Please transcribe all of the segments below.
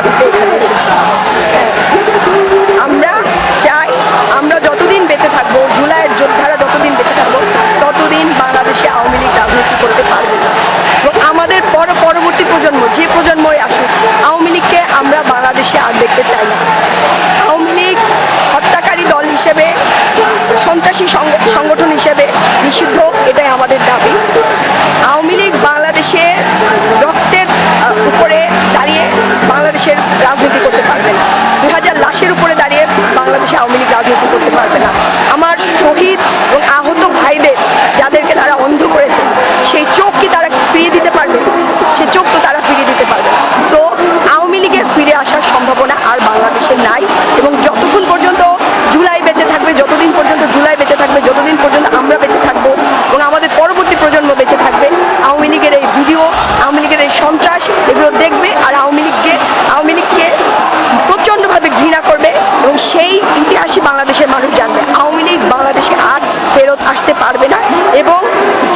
আমরা চাই আমরা যতদিন বেঁচে থাকব, জুলাইয়ের যোদ্ধারা যতদিন বেঁচে থাকব, ততদিন বাংলাদেশে আওয়ামী লীগ রাজনীতি করতে পারবে না। এবং আমাদের পর পরবর্তী প্রজন্ম, যে প্রজন্মই আসুক, আওয়ামী লীগকে আমরা বাংলাদেশে আর দেখতে চাই না। আওয়ামী লীগ হত্যাকারী দল হিসেবে, সন্ত্রাসী সংগ- সংগঠন হিসেবে নিষিদ্ধ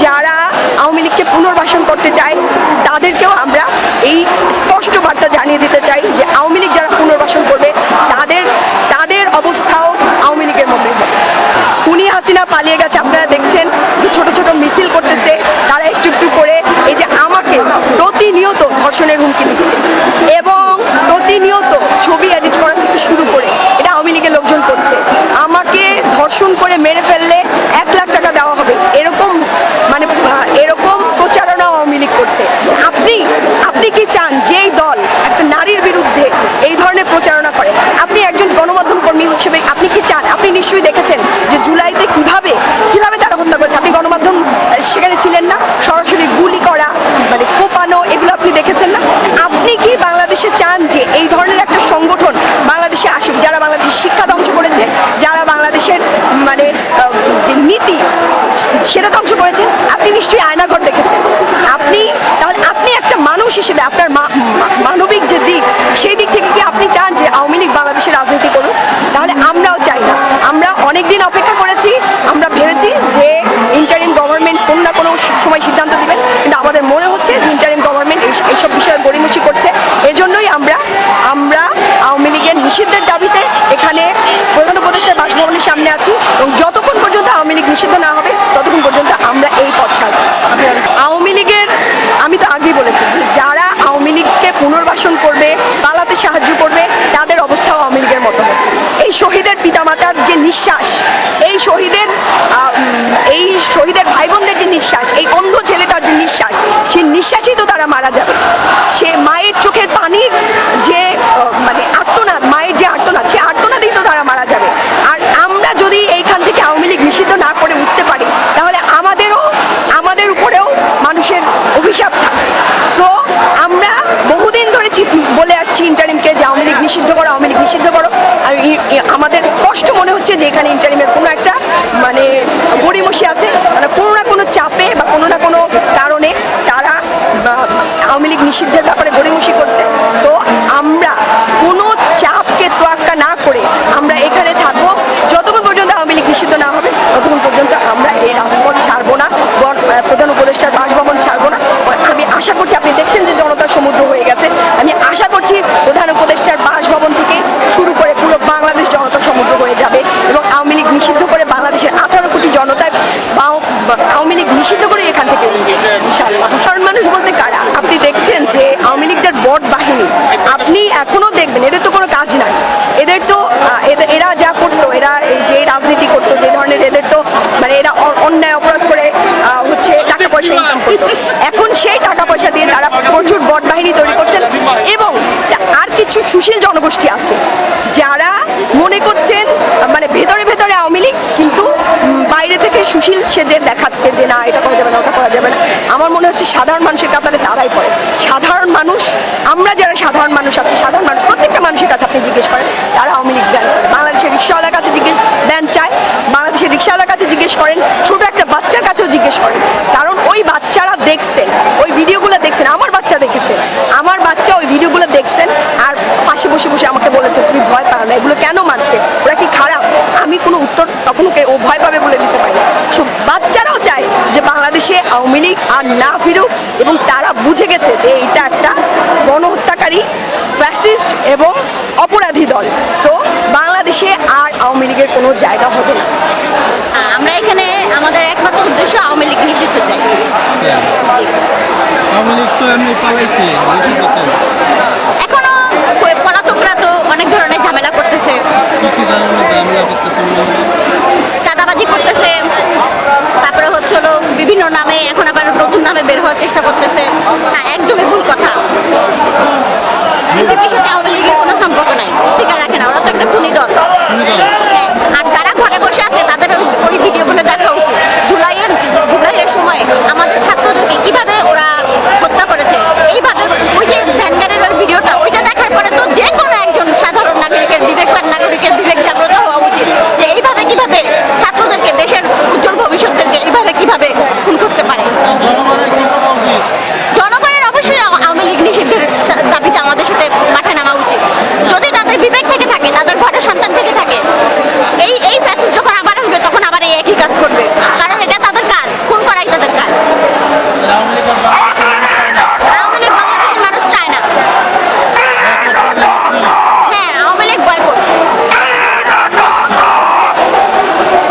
যারা আওয়ামী লীগকে পুনর্বাসন করতে চায়, তাদেরকেও আমরা এই স্পষ্ট বার্তা জানিয়ে দিতে চাই যে আওয়ামী লীগ যারা পুনর্বাসন করবে, তাদের তাদের অবস্থাও আওয়ামী লীগের মতোই হবে। খুনি হাসিনা পালিয়ে গেছে, আপনারা দেখছেন যে ছোট ছোট মিছিল করতেছে, তারা একটু একটু করে এই যে আমাকে প্রতিনিয়ত ধর্ষণের হুমকি দিচ্ছে এবং প্রতিনিয়ত ছবি এডিট করা থেকে শুরু করে এটা আওয়ামী লীগের লোকজন করছে আমাকে ধর্ষণ করে মেরে ফেললে এক লাখ টাকা দেওয়া হবে এরকম মানে আহ, এরকম প্রচারণা আওয়ামী লীগ করছে আপনি আপনি কি চান যেই দল একটা নারীর বিরুদ্ধে এই ধরনের প্রচারণা করে আপনি একজন গণমাধ্যম কর্মী হিসেবে আপনি কি চান আপনি নিশ্চয়ই দেখেছেন যে জুলাইতে কীভাবে কীভাবে তারা হত্যা করেছে? আপনি গণমাধ্যম সেখানে ছিলেন না, সরাসরি গুলি করা মানে কোপানো, এগুলো আপনি দেখেছেন না? আপনি কি বাংলাদেশে চান যে এই ধরনের একটা সংগঠন বাংলাদেশে আসুক, যারা বাংলাদেশের শিক্ষা ধ্বংস করেছে, যারা বাংলাদেশের মানে যে নীতি, সেটা ধ্বংস করেছেন আপনি নিশ্চয়ই আয়নাঘর দেখেছেন। আপনি, তাহলে আপনি একটা মানুষ হিসেবে আপনার মানবিক যে দিক, সেই দিক থেকে কি আপনি চান যে আওয়ামী লীগ বাংলাদেশে রাজনীতি করুক তাহলে আমরাও চাই না আমরা অনেক দিন অপেক্ষা করেছি আমরা ভেবেছি যে ইন্টারিম গভর্নমেন্ট কোনো না কোনো সময় সিদ্ধান্ত দিবেন। কিন্তু আমাদের মনে হচ্ছে যে ইন্টারিম গভর্নমেন্ট এইসব বিষয়ে গড়িমসি করছে। এজন্যই আমরা আমরা আওয়ামী লীগের নিষিদ্ধের দাবিতে এখানে প্রধান উপদেষ্টার বাসভবনের সামনে আছি এবং যতক্ষণ পর্যন্ত আওয়ামী লীগ নিষিদ্ধ না হবে ততক্ষণ পর্যন্ত আমরা এই পথ ছাড়ব। আওয়ামী লীগের আমি তো আগেই বলেছি যে যারা আওয়ামী লীগকে পুনর্বাসন করবে পালাতে সাহায্য করবে তাদের অবস্থাও আওয়ামী লীগের মতো হবে এই শহীদের পিতামাতার যে নিঃশ্বাস। এই শহীদের এই শহীদের ভাই বোনদের যে নিঃশ্বাস, এই অন্ধ ছেলেটার যে নিঃশ্বাস সে নিঃশ্বাসেই তো তারা মারা যাবে। সে মায়ের চোখের পানির যে আহ, মানে আর্তনাদ মায়ের যে আর্তনাদ সে আর্তনাদেই তো তারা মারা যাবে আর আমরা যদি এইখান থেকে আওয়ামী লীগ নিষিদ্ধ না করে উঠতে পারি তাহলে আমাদেরও আমাদের উপরেও মানুষের অভিশাপ থাকবে সো আমরা বহুদিন ধরে চিত- বলে আসছি ইন্টারিমকে যে আওয়ামী লীগ নিষিদ্ধ করো আওয়ামী লীগ নিষিদ্ধ করো আর ই- ই- আমাদের স্পষ্ট মনে হচ্ছে যে এখানে ইন্টারিমের কোনো একটা মানে গড়িমসি আছে মানে কোনো না কোনো চাপে বা কোনো না কোনো কারণে তারা বা, আওয়ামী লীগ নিষিদ্ধের ব্যাপারে গড়িমসি করছে। সো আমরা কোনো চাপকে তোয়াক্কা না করে আমরা এখানে থাকব। যতক্ষণ পর্যন্ত আওয়ামী লীগ নিষিদ্ধ না হবে, ততক্ষণ পর্যন্ত আমরা এই রাজপথ ছাড়বো না প্রধান উপদেষ্টার বাসভবন ছাড়বো না। আমি আশা করছি আপনি দেখছেন যে জনতার সমুদ্র হয়ে গেছে। আমি আশা করছি প্রধান উপদেষ্টার বাসভবন থেকে শুরু করে পুরো বাংলাদেশ জনতা সমুদ্র হয়ে যাবে এবং আওয়ামী লীগ নিষিদ্ধ করে বাংলাদেশের আঠারো কোটি জনতা বাও- বা- আওয়ামী লীগ নিষিদ্ধ করে এখান থেকে উঠবে ইনশাআল্লাহ সাধারণ মানুষ বলতে কারা আপনি দেখছেন যে আওয়ামী লীগদের বট বাহিনী আপনি এখনও দেখবেন এদের তো কোনো কাজ নাই এদের তো আহ, এদের- এরা যা করতো এরা এই যে রাজনীতি করতো যে ধরনের এদের তো মানে এরা অ- অন্যায় অপরাধ করে আহ, হচ্ছে টাকা পয়সা ইনকাম করতো এখন সেই টাকা পয়সা দিয়ে তারা প্রচুর বট বাহিনী তৈরি করছেন এবং আর কিছু সুশীল জনগোষ্ঠী আছে যারা মনে করছেন আহ, মানে ভেতরে ভেতরে আওয়ামী লীগ কিন্তু উম, বাইরে থেকে সুশীল সেজে দেখাচ্ছে যে না, এটা করা যাবে না, ওটা করা যাবে না। আমার মনে হচ্ছে সাধারণ মানুষের কাতারে তারাই পড়ে। সাধারণ মানুষ, আমরা যারা সাধারণ মানুষ আছি, সাধারণ মানুষ, প্রত্যেকটা মানুষের কাছে আপনি জিজ্ঞেস করেন, তারা আওয়ামী লীগ ব্যান করে। বাংলাদেশের রিক্সাওয়ালার কাছে জিজ্ঞেস, ব্যান চায়। বাংলাদেশের রিক্সাওয়ালার কাছে জিজ্ঞেস করেন, ছোট একটা বাচ্চার কাছেও জিজ্ঞেস করেন। কারণ ওই বাচ্চারা দেখছেন ওই ভিডিওগুলো দেখছেন, আমার বাচ্চা দেখেছে। আমার বাচ্চা ওই ভিডিওগুলো দেখছেন, আর পাশে বসে বসে আমাকে বলেছে, তুমি ভয় পাও না, এগুলো কেন মারছে? ওরা কি খারাপ? আমি কোনো উত্তর তখন ওকে ও ভয় পাবে বলে দিতে পারি না সো বাচ্চারাও চায় যে বাংলাদেশে আওয়ামী লীগ আর না ফিরুক এবং তারা বুঝে গেছে যে এটা একটা গণহত্যাকারী ফ্যাসিস্ট এবং অপরাধী দল। সো বাংলাদেশে আর আওয়ামী লীগের কোনো জায়গা হবে না। হ্যাঁ, আমরা এখানে আমাদের একমাত্র উদ্দেশ্য আওয়ামী লীগ নিষিদ্ধ চাই। আওয়ামী লীগ তো এমনি পালাইছে এখনও পলাতকরা তো অনেক ধরনের ঝামেলা করতেছে। কি কি ধরনের ঝামেলা করতেছে চেষ্টা করতেছে না একদমই ভুল